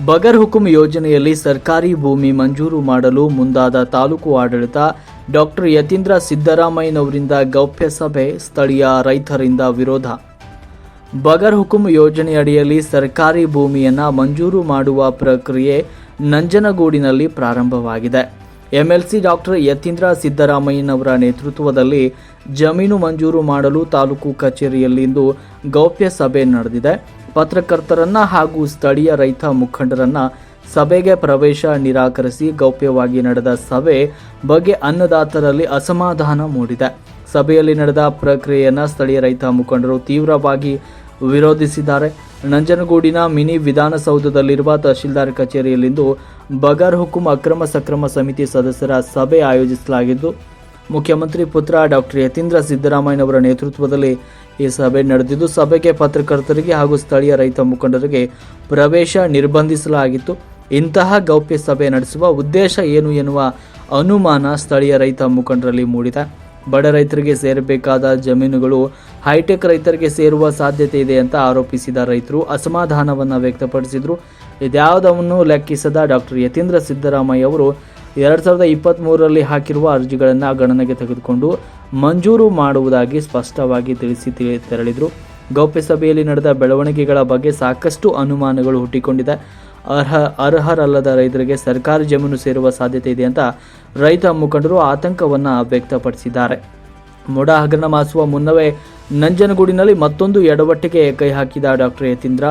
ಬಗರ್ ಹುಕುಂ ಯೋಜನೆಯಲ್ಲಿ ಸರ್ಕಾರಿ ಭೂಮಿ ಮಂಜೂರು ಮಾಡಲು ಮುಂದಾದ ತಾಲೂಕು ಆಡಳಿತ, ಡಾಕ್ಟರ್ ಯತೀಂದ್ರ ಸಿದ್ದರಾಮಯ್ಯನವರಿಂದ ಗೌಪ್ಯ ಸಭೆ, ಸ್ಥಳೀಯ ರೈತರಿಂದ ವಿರೋಧ. ಬಗರ್ ಹುಕುಂ ಯೋಜನೆಯಡಿಯಲ್ಲಿ ಸರ್ಕಾರಿ ಭೂಮಿಯನ್ನು ಮಂಜೂರು ಮಾಡುವ ಪ್ರಕ್ರಿಯೆ ನಂಜನಗೂಡಿನಲ್ಲಿ ಪ್ರಾರಂಭವಾಗಿದೆ. ಎಂಎಲ್ಸಿ ಡಾಕ್ಟರ್ ಯತೀಂದ್ರ ಸಿದ್ದರಾಮಯ್ಯನವರ ನೇತೃತ್ವದಲ್ಲಿ ಜಮೀನು ಮಂಜೂರು ಮಾಡಲು ತಾಲೂಕು ಕಚೇರಿಯಲ್ಲಿಂದು ಗೌಪ್ಯ ಸಭೆ ನಡೆದಿದೆ. ಪತ್ರಕರ್ತರನ್ನ ಹಾಗೂ ಸ್ಥಳೀಯ ರೈತ ಮುಖಂಡರನ್ನ ಸಭೆಗೆ ಪ್ರವೇಶ ನಿರಾಕರಿಸಿ ಗೌಪ್ಯವಾಗಿ ನಡೆದ ಸಭೆ ಬಗ್ಗೆ ಅನ್ನದಾತರಲ್ಲಿ ಅಸಮಾಧಾನ ಮೂಡಿದೆ. ಸಭೆಯಲ್ಲಿ ನಡೆದ ಪ್ರಕ್ರಿಯೆಯನ್ನು ಸ್ಥಳೀಯ ರೈತ ಮುಖಂಡರು ತೀವ್ರವಾಗಿ ವಿರೋಧಿಸಿದ್ದಾರೆ. ನಂಜನಗೂಡಿನ ಮಿನಿ ವಿಧಾನಸೌಧದಲ್ಲಿರುವ ತಹಶೀಲ್ದಾರ್ ಕಚೇರಿಯಲ್ಲಿಂದು ಬಗರ್ ಹುಕುಂ ಅಕ್ರಮ ಸಕ್ರಮ ಸಮಿತಿ ಸದಸ್ಯರ ಸಭೆ ಆಯೋಜಿಸಲಾಗಿದ್ದು ಮುಖ್ಯಮಂತ್ರಿ ಪುತ್ರ ಡಾಕ್ಟರ್ ಯತೀಂದ್ರ ಸಿದ್ದರಾಮಯ್ಯನವರ ನೇತೃತ್ವದಲ್ಲಿ ಈ ಸಭೆ ನಡೆದಿದ್ದು, ಸಭೆಗೆ ಪತ್ರಕರ್ತರಿಗೆ ಹಾಗೂ ಸ್ಥಳೀಯ ರೈತ ಮುಖಂಡರಿಗೆ ಪ್ರವೇಶ ನಿರ್ಬಂಧಿಸಲಾಗಿತ್ತು. ಇಂತಹ ಗೌಪ್ಯ ಸಭೆ ನಡೆಸುವ ಉದ್ದೇಶ ಏನು ಎನ್ನುವ ಅನುಮಾನ ಸ್ಥಳೀಯ ರೈತ ಮುಖಂಡರಲ್ಲಿ ಮೂಡಿದೆ. ಬಡ ರೈತರಿಗೆ ಸೇರಬೇಕಾದ ಜಮೀನುಗಳು ಹೈಟೆಕ್ ರೈತರಿಗೆ ಸೇರುವ ಸಾಧ್ಯತೆ ಇದೆ ಅಂತ ಆರೋಪಿಸಿದ ರೈತರು ಅಸಮಾಧಾನವನ್ನು ವ್ಯಕ್ತಪಡಿಸಿದರು. ಇದ್ಯಾವುದನ್ನು ಲೆಕ್ಕಿಸದ ಡಾಕ್ಟರ್ ಯತೀಂದ್ರ ಸಿದ್ದರಾಮಯ್ಯ ಅವರು ಎರಡು ಸಾವಿರದ ಇಪ್ಪತ್ತ್ಮೂರರಲ್ಲಿ ಹಾಕಿರುವ ಅರ್ಜಿಗಳನ್ನು ಗಣನೆಗೆ ತೆಗೆದುಕೊಂಡು ಮಂಜೂರು ಮಾಡುವುದಾಗಿ ಸ್ಪಷ್ಟವಾಗಿ ತಿಳಿಸಿ ತೆರಳಿದರು. ಗೌಪ್ಯ ಸಭೆಯಲ್ಲಿ ನಡೆದ ಬೆಳವಣಿಗೆಗಳ ಬಗ್ಗೆ ಸಾಕಷ್ಟು ಅನುಮಾನಗಳು ಹುಟ್ಟಿಕೊಂಡಿದೆ. ಅರ್ಹ, ಅರ್ಹರಲ್ಲದ ರೈತರಿಗೆ ಸರ್ಕಾರಿ ಜಮೀನು ಸೇರುವ ಸಾಧ್ಯತೆ ಇದೆ ಅಂತ ರೈತ ಮುಖಂಡರು ಆತಂಕವನ್ನು ವ್ಯಕ್ತಪಡಿಸಿದ್ದಾರೆ. ಮೊಡ ಹಗರಣ ಮಾಸುವ ಮುನ್ನವೇ ನಂಜನಗೂಡಿನಲ್ಲಿ ಮತ್ತೊಂದು ಎಡವಟ್ಟಿಗೆ ಕೈ ಹಾಕಿದ ಡಾಕ್ಟರ್ ಯತೀಂದ್ರ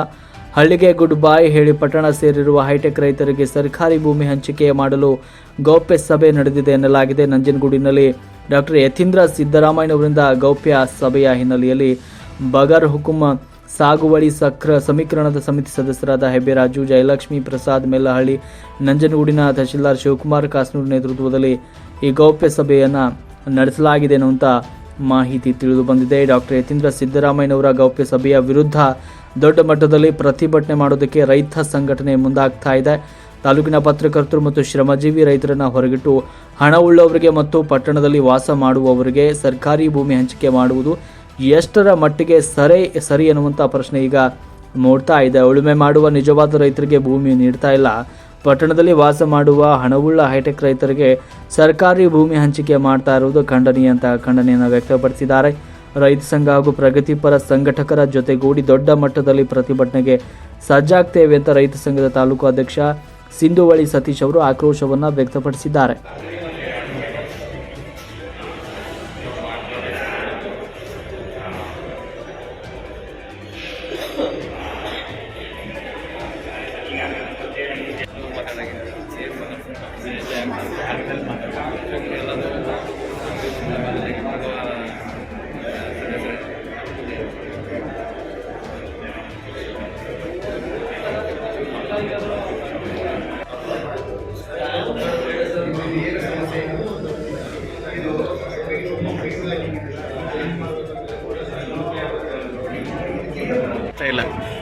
ಹಳ್ಳಿಗೆ ಗುಡ್ ಬಾಯ್ ಹೇಳಿ ಪಟ್ಟಣ ಸೇರಿರುವ ಹೈಟೆಕ್ ರೈತರಿಗೆ ಸರ್ಕಾರಿ ಭೂಮಿ ಹಂಚಿಕೆ ಮಾಡಲು ಗೌಪ್ಯ ಸಭೆ ನಡೆದಿದೆ ಎನ್ನಲಾಗಿದೆ. ನಂಜನಗೂಡಿನಲ್ಲಿ ಡಾಕ್ಟರ್ ಯತೀಂದ್ರ ಸಿದ್ದರಾಮಯ್ಯನವರಿಂದ ಗೌಪ್ಯ ಸಭೆಯ ಹಿನ್ನೆಲೆಯಲ್ಲಿ ಬಗರ್ ಹುಕುಮ ಸಾಗುವಳಿ ಸಕ್ರ ಸಮೀಕರಣದ ಸಮಿತಿ ಸದಸ್ಯರಾದ ಹೆಬ್ಬೆರಾಜು ಜಯಲಕ್ಷ್ಮಿ ಪ್ರಸಾದ್ ಮೆಲ್ಲಹಳ್ಳಿ, ನಂಜನಗೂಡಿನ ತಹಶೀಲ್ದಾರ್ ಶಿವಕುಮಾರ್ ಕಾಸನೂರು ನೇತೃತ್ವದಲ್ಲಿ ಈ ಗೌಪ್ಯ ಸಭೆಯನ್ನು ನಡೆಸಲಾಗಿದೆ ಅನ್ನುವಂಥ ಮಾಹಿತಿ ತಿಳಿದು ಬಂದಿದೆ. ಡಾಕ್ಟರ್ ಯತೀಂದ್ರ ಸಿದ್ದರಾಮಯ್ಯನವರ ಗೌಪ್ಯ ಸಭೆಯ ವಿರುದ್ಧ ದೊಡ್ಡ ಮಟ್ಟದಲ್ಲಿ ಪ್ರತಿಭಟನೆ ಮಾಡೋದಕ್ಕೆ ರೈತ ಸಂಘಟನೆ ಮುಂದಾಗ್ತಾ ಇದೆ. ತಾಲೂಕಿನ ಪತ್ರಕರ್ತರು ಮತ್ತು ಶ್ರಮಜೀವಿ ರೈತರನ್ನು ಹೊರಗಿಟ್ಟು ಹಣವುಳ್ಳವರಿಗೆ ಮತ್ತು ಪಟ್ಟಣದಲ್ಲಿ ವಾಸ ಮಾಡುವವರಿಗೆ ಸರ್ಕಾರಿ ಭೂಮಿ ಹಂಚಿಕೆ ಮಾಡುವುದು ಎಷ್ಟರ ಮಟ್ಟಿಗೆ ಸರಿ ಸರಿ ಎನ್ನುವಂಥ ಪ್ರಶ್ನೆ ಈಗ ಮೂಡ್ತಾ ಇದೆ. ಉಳುಮೆ ಮಾಡುವ ನಿಜವಾದ ರೈತರಿಗೆ ಭೂಮಿ ನೀಡ್ತಾ ಇಲ್ಲ. ಪಟ್ಟಣದಲ್ಲಿ ವಾಸ ಮಾಡುವ ಹಣವುಳ್ಳ ಹೈಟೆಕ್ ರೈತರಿಗೆ ಸರ್ಕಾರಿ ಭೂಮಿ ಹಂಚಿಕೆ ಮಾಡ್ತಾ ಇರುವುದು ಖಂಡನೀಯ ಅಂತ ಖಂಡನೆಯನ್ನು ವ್ಯಕ್ತಪಡಿಸಿದ್ದಾರೆ. ರೈತ ಸಂಘ ಹಾಗೂ ಪ್ರಗತಿಪರ ಸಂಘಟಕರ ಜೊತೆಗೂಡಿ ದೊಡ್ಡ ಮಟ್ಟದಲ್ಲಿ ಪ್ರತಿಭಟನೆಗೆ ಸಜ್ಜಾಗ್ತೇವೆ ಅಂತ ರೈತ ಸಂಘದ ತಾಲೂಕು ಅಧ್ಯಕ್ಷ ಸಿಂಧುವಳಿ ಸತೀಶ್ ಅವರು ಆಕ್ರೋಶವನ್ನು ವ್ಯಕ್ತಪಡಿಸಿದ್ದಾರೆ.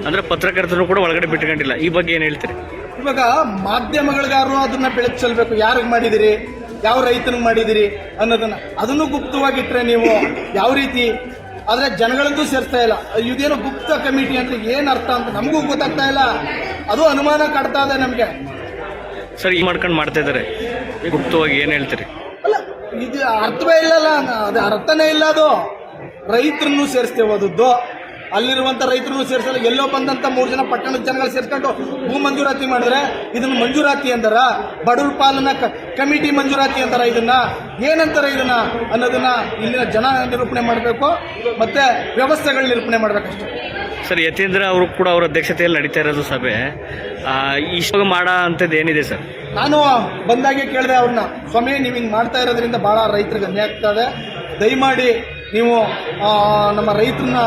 ಅಂದ್ರೆ ಪತ್ರಕರ್ತರು ಕೂಡ ಒಳಗಡೆ ಬಿಟ್ಕೊಂಡಿಲ್ಲ. ಈ ಬಗ್ಗೆ ಏನ್ ಹೇಳ್ತೀರಿ? ಇವಾಗ ಮಾಧ್ಯಮಗಳಿಗಾರು ಅದನ್ನ ಬೆಳಕು ಚಲ್ಬೇಕು. ಯಾರಿಗೆ ಮಾಡಿದಿರಿ? ಯಾವ ರೈತನಿಗೆ ಮಾಡಿದಿರಿ ಅನ್ನೋದನ್ನ. ಅದನ್ನು ಗುಪ್ತವಾಗಿಟ್ರೆ ನೀವು ಯಾವ ರೀತಿ? ಆದ್ರೆ ಜನಗಳಂತೂ ಸೇರ್ತಾ ಇಲ್ಲ. ಇದೇನು ಗುಪ್ತ ಕಮಿಟಿ ಅಂತ ಏನ್ ಅರ್ಥ ಅಂತ ನಮಗೂ ಗೊತ್ತಾಗ್ತಾ ಇಲ್ಲ. ಅದು ಅನುಮಾನ ಕಾಡ್ತಾ ಇದೆ ನಮ್ಗೆ. ಸರ್ ಈ ಮಾಡ್ಕೊಂಡು ಮಾಡ್ತಾ ಇದಾರೆ. ಗುಪ್ತವಾಗಿ ಏನ್ ಹೇಳ್ತೀರಿ? ಅಲ್ಲ ಇದು ಅರ್ಥವೇ ಇಲ್ಲಲ್ಲ. ಅದು ಅರ್ಥನೇ ಇಲ್ಲ ಅದು. ರೈತರನ್ನು ಸೇರಿಸ್ತೇವೆ ಅದದ್ದು ಅಲ್ಲಿರುವಂತ ರೈತರು ಸೇರಿಸಲು ಎಲ್ಲೋ ಬಂದಂತ ಮೂರು ಜನ ಪಟ್ಟಣದ ಜನಗಳು ಸೇರ್ಕೊಂಡು ಭೂ ಮಂಜೂರಾತಿ ಮಾಡಿದ್ರೆ ಇದನ್ನು ಮಂಜೂರಾತಿ ಅಂದಾರ ಬಡವ್ರ ಪಾಲನಾ ಕಮಿಟಿ ಮಂಜೂರಾತಿ ಅಂತಾರ ಇದನ್ನ. ಏನಂತಾರ ಇದನ್ನ ಅನ್ನೋದನ್ನ ಇಲ್ಲಿನ ಜನ ನಿರೂಪಣೆ ಮಾಡಬೇಕು ಮತ್ತೆ ವ್ಯವಸ್ಥೆಗಳ ನಿರೂಪಣೆ ಮಾಡ್ಬೇಕಷ್ಟು. ಸರ್ ಯತೀಂದ್ರ ಅವರು ಕೂಡ ಅವರ ಅಧ್ಯಕ್ಷತೆಯಲ್ಲಿ ನಡೀತಾ ಇರೋದು ಸಭೆ. ಆ, ಇಷ್ಟೊಂದು ಮಾಡೋ ಅಂಥದ್ದು ಏನಿದೆ ಸರ್? ನಾನು ಬಂದಾಗೆ ಕೇಳಿದೆ ಅವ್ರನ್ನ ಸ್ವಾಮಿ ನೀವು ಹಿಂಗೆ ಮಾಡ್ತಾ ಇರೋದ್ರಿಂದ ಭಾಳ ರೈತರಿಗೆ ಅನ್ಯಾಯ ಆಗ್ತದೆ ದಯಮಾಡಿ ನೀವು ನಮ್ಮ ರೈತರನ್ನ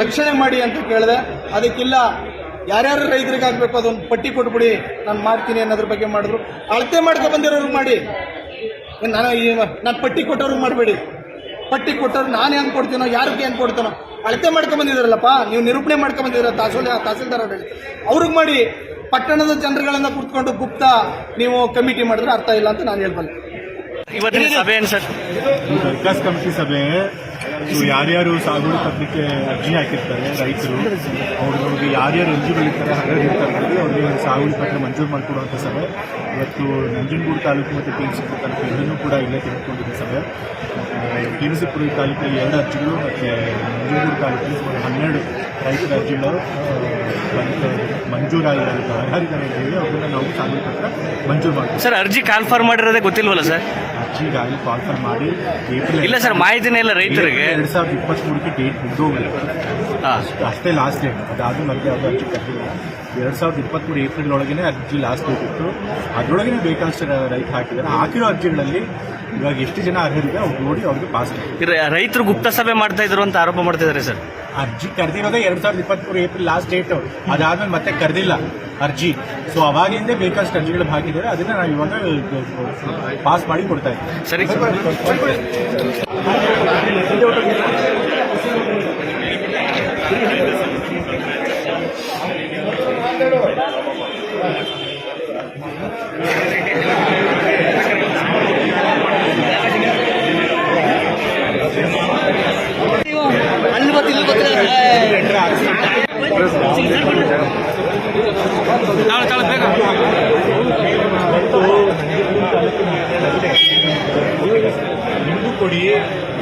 ರಕ್ಷಣೆ ಮಾಡಿ ಅಂತ ಕೇಳಿದೆ. ಅದಕ್ಕಿಲ್ಲ ಯಾರ್ಯಾರು ರೈತರಿಗೆ ಆಗಬೇಕು ಅದೊಂದು ಪಟ್ಟಿ ಕೊಟ್ಬಿಡಿ ನಾನು ಮಾಡ್ತೀನಿ ಅನ್ನೋದ್ರ ಬಗ್ಗೆ ಮಾಡಿದ್ರು. ಅಳತೆ ಮಾಡ್ಕೊ ಬಂದಿರೋರು ಮಾಡಿ. ನಾನು ಈ ನಾನು ಪಟ್ಟಿ ಕೊಟ್ಟವ್ರಿಗೆ ಮಾಡಬೇಡಿ. ಪಟ್ಟಿ ಕೊಟ್ಟವ್ರು ನಾನು ಹೆಂಗೆ ಕೊಡ್ತೀನೋ ಯಾರಿಗೆ ಹೆಂಗೆ ಕೊಡ್ತೀನೋ ಅಳತೆ ಮಾಡ್ಕೊಂಬಂದಿದ್ದೀರಲ್ಲಪ್ಪ ನೀವು ನಿರೂಪಣೆ ಮಾಡ್ಕೊ ಬಂದಿದ್ದೀರ ತಹಸೀಲ್ ತಹಸೀಲ್ದಾರ್ ಹೇಳಿ ಅವ್ರಿಗೆ ಮಾಡಿ ಪಟ್ಟಣದ ಜನರುಗಳನ್ನು ಕುತ್ಕೊಂಡು ಗುಪ್ತ ನೀವು ಕಮಿಟಿ ಮಾಡಿದ್ರೆ ಅರ್ಥ ಇಲ್ಲ ಅಂತ ನಾನು ಹೇಳ್ಬಲ್ಲ. ಇವತ್ತಿನ ಸಭೆ ಏನು ಸರ್? ವಿಕಾಸ್ ಕಮಿಟಿ ಸಭೆ. ಸೊ ಯಾರ್ಯಾರು ಸಾಗುವಳಿ ಪತ್ರಕ್ಕೆ ಅರ್ಜಿ ಹಾಕಿರ್ತಾರೆ, ರೈತರು ಅವ್ರಿಗೆ ಯಾರ್ಯಾರು ಇರ್ತಾರೆ ಅರ್ಹರಿರ್ತಾರೆ ಅವ್ರಿಗೆ ಸಾಗುವಳಿ ಪತ್ರ ಮಂಜೂರು ಮಾಡಿಕೊಡುವಂಥ ಸಭೆ. ಇವತ್ತು ನಂಜನಗೂಡು ತಾಲೂಕು ಮತ್ತು ತೀನಸಿಪುರ ತಾಲೂಕು ಎರಡನ್ನೂ ಕೂಡ ಇಲ್ಲೇ ತೆಗೆದುಕೊಂಡಿದೆ ಸಭೆ. ತೀನಸಿಪುರ ತಾಲೂಕಲ್ಲಿ ಎರಡು ಅರ್ಜಿಗಳು ಮತ್ತು ನಂಜನಗೂಡು ತಾಲೂಕಲ್ಲಿ ಸುಮಾರು ಹನ್ನೆರಡು ರೈತರ ಅರ್ಜಿಗಳು ಮಂಜೂರಾಗಿರೋ ಅರ್ಹರಿದ್ದಾರೆ ಅಂತ ಹೇಳಿ ಅವ್ರನ್ನ ನಾವು ಸಾಗುವಳಿ ಪತ್ರ ಮಂಜೂರು ಮಾಡ್ತೀವಿ. ಸರ್, ಅರ್ಜಿ ಕನ್ಫರ್ಮ್ ಮಾಡಿರೋದೇ ಗೊತ್ತಿಲ್ವಲ್ಲ ಸರ್? ಅರ್ಜಿಗಾಗಿ ಕಾಲ್ಫರ್ ಮಾಡಿ ಏಪ್ರಿಲ್ ಇಲ್ಲ ಸರ್ ಮಾಹಿತಿನೇ ಇಲ್ಲ ರೈತರಿಗೆ. ಎರಡು ಸಾವಿರದ ಇಪ್ಪತ್ತ್ಮೂರಕ್ಕೆ ಡೇಟ್ ಮುಗಿದೋಗಿದೆ. ಹಾಂ. ಅಷ್ಟೇ ಲಾಸ್ಟ್ ಡೇಟ್ ಅದಾದ ಮತ್ತೆ ಯಾವುದೋ ಅರ್ಜಿ ಕಟ್ಟಿಲ್ಲ. ಎರಡು ಸಾವಿರದ ಇಪ್ಪತ್ತ್ಮೂರು ಏಪ್ರಿಲ್ ಒಳಗೇನೆ ಅರ್ಜಿ ಲಾಸ್ಟ್ ಡೇಟ್ ಇತ್ತು. ಅದರೊಳಗೇನೆ ಬೇಕಾದಷ್ಟು ರೈತ ಹಾಕಿದ್ದಾರೆ. ಹಾಕಿರೋ ಅರ್ಜಿಗಳಲ್ಲಿ ಇವಾಗ ಎಷ್ಟು ಜನ ಅರ್ಹರಿದೆ ಅವ್ರು ನೋಡಿ ಅವ್ರಿಗೆ ಪಾಸ್ ರೈತರು ಗುಪ್ತ ಸಭೆ ಮಾಡ್ತಾ ಇದ್ರು ಅಂತ ಆರೋಪ ಮಾಡ್ತಿದ್ದಾರೆ ಸರ್ ಅರ್ಜಿ ಕರೆದಿರೋದೇ ಎರಡು ಸಾವಿರದ ಇಪ್ಪತ್ತ್ಮೂರು ಏಪ್ರಿಲ್ ಲಾಸ್ಟ್ ಡೇಟ್ ಅದಾದ್ಮೇಲೆ ಮತ್ತೆ ಕರೆದಿಲ್ಲ ಅರ್ಜಿ ಸೊ ಅವಾಗಿಂದ ಬೇಕಷ್ಟು ಅರ್ಜಿಗಳು ಹಾಕಿದ್ದಾರೆ ಅದನ್ನ ನಾವು ಇವಾಗ ಪಾಸ್ ಮಾಡಿ ಕೊಡ್ತಾ ಇದ್ದೀವಿ ಸರಿ ತಾಳು ತಾಳು ಬೇಗ ನಿಮಗೂ ಕೊಡಿ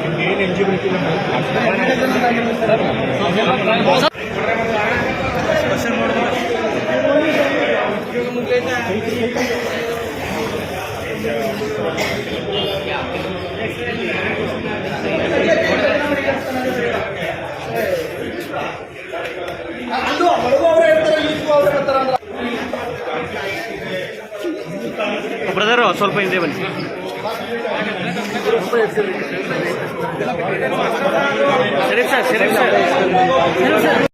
ನಿಮ್ಗೆ ಏನು ಎಲಿಜಿಬಿಲಿಟಿ ಅದು ಮಡಗೋವ್ರೆ ಇರ್ತಾರೆ ಈಚು ಅವ್ರೆ ಬರ್ತಾರೆ ಅಂದ್ರೆ ಬ್ರದರ್ ಸ್ವಲ್ಪ ಹಿಂದೆ ಬನ್ನಿ. Sharif sir Sharif sir